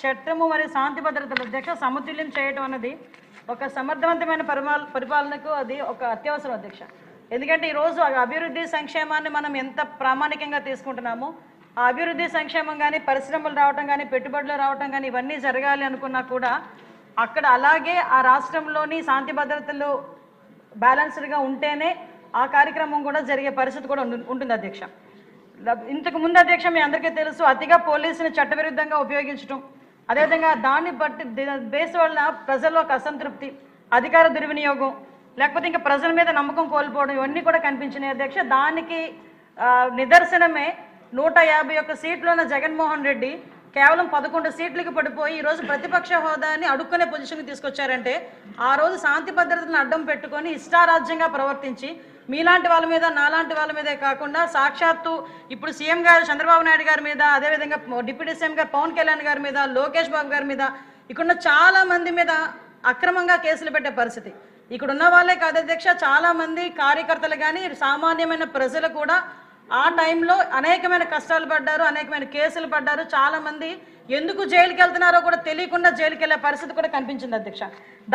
చట్టము మరియు శాంతి భద్రతల అధ్యక్ష సమతుల్యం చేయటం అన్నది ఒక సమర్థవంతమైన పరిమాల పరిపాలనకు అది ఒక అత్యవసరం అధ్యక్ష. ఎందుకంటే ఈరోజు అభివృద్ధి సంక్షేమాన్ని మనం ఎంత ప్రామాణికంగా తీసుకుంటున్నామో ఆ అభివృద్ధి సంక్షేమం కానీ పరిశ్రమలు రావటం కానీ పెట్టుబడులు రావటం కానీ ఇవన్నీ జరగాలి అనుకున్నా కూడా అక్కడ అలాగే ఆ రాష్ట్రంలోని శాంతి భద్రతలు బ్యాలెన్స్డ్గా ఉంటేనే ఆ కార్యక్రమం కూడా జరిగే పరిస్థితి కూడా ఉంటుంది అధ్యక్ష. లబ్- ఇంతకు ముందు అధ్యక్ష మీ అందరికీ తెలుసు అతిగా పోలీసుని చట్టవిరుద్ధంగా ఉపయోగించడం అదేవిధంగా దాన్ని బట్టి బేస్ వల్ల ప్రజల్లో ఒక అసంతృప్తి అధికార దుర్వినియోగం లేకపోతే ఇంకా ప్రజల మీద నమ్మకం కోల్పోవడం ఇవన్నీ కూడా కనిపించినాయి. అధ్యక్ష దానికి నిదర్శనమే నూట యాభై ఒక్క సీట్లు ఉన్న జగన్మోహన్ రెడ్డి కేవలం పదకొండు సీట్లకి పడిపోయి ఈ రోజు ప్రతిపక్ష హోదాని అడుక్కునే పొజిషన్కి తీసుకొచ్చారంటే ఆ రోజు శాంతి భద్రతలను అడ్డం పెట్టుకొని ఇష్టారాజ్యంగా ప్రవర్తించి మీలాంటి వాళ్ళ మీద నాలాంటి వాళ్ళ మీదే కాకుండా సాక్షాత్తు ఇప్పుడు సీఎం గారు చంద్రబాబు నాయుడు గారి మీద అదేవిధంగా డిప్యూటీ సీఎం గారు పవన్ కళ్యాణ్ గారి మీద లోకేష్ బాబు గారి మీద ఇక్కడున్న చాలా మంది మీద అక్రమంగా కేసులు పెట్టే పరిస్థితి. ఇక్కడ ఉన్న వాళ్ళే కాదు అధ్యక్ష చాలామంది కార్యకర్తలు కానీ సామాన్యమైన ప్రజలు కూడా ఆ టైంలో అనేకమైన కష్టాలు పడ్డారు అనేకమైన కేసులు పడ్డారు. చాలామంది ఎందుకు జైలుకి వెళ్తున్నారో కూడా తెలియకుండా జైలుకి వెళ్ళే పరిస్థితి కూడా కనిపించింది అధ్యక్ష.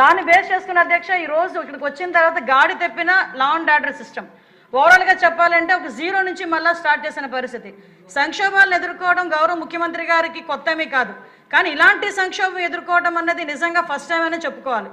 దాన్ని బేస్ చేసుకున్న అధ్యక్ష ఈరోజు ఇక్కడికి వచ్చిన తర్వాత గాడి తెప్పిన లా అండ్ ఆర్డర్ సిస్టమ్ ఓవరాల్గా చెప్పాలంటే ఒక జీరో నుంచి మళ్ళీ స్టార్ట్ చేసిన పరిస్థితి. సంక్షోభాలను ఎదుర్కోవడం గౌరవ ముఖ్యమంత్రి గారికి కొత్తమీ కాదు. కానీ ఇలాంటి సంక్షోభం ఎదుర్కోవడం అన్నది నిజంగా ఫస్ట్ టైం అనే చెప్పుకోవాలి.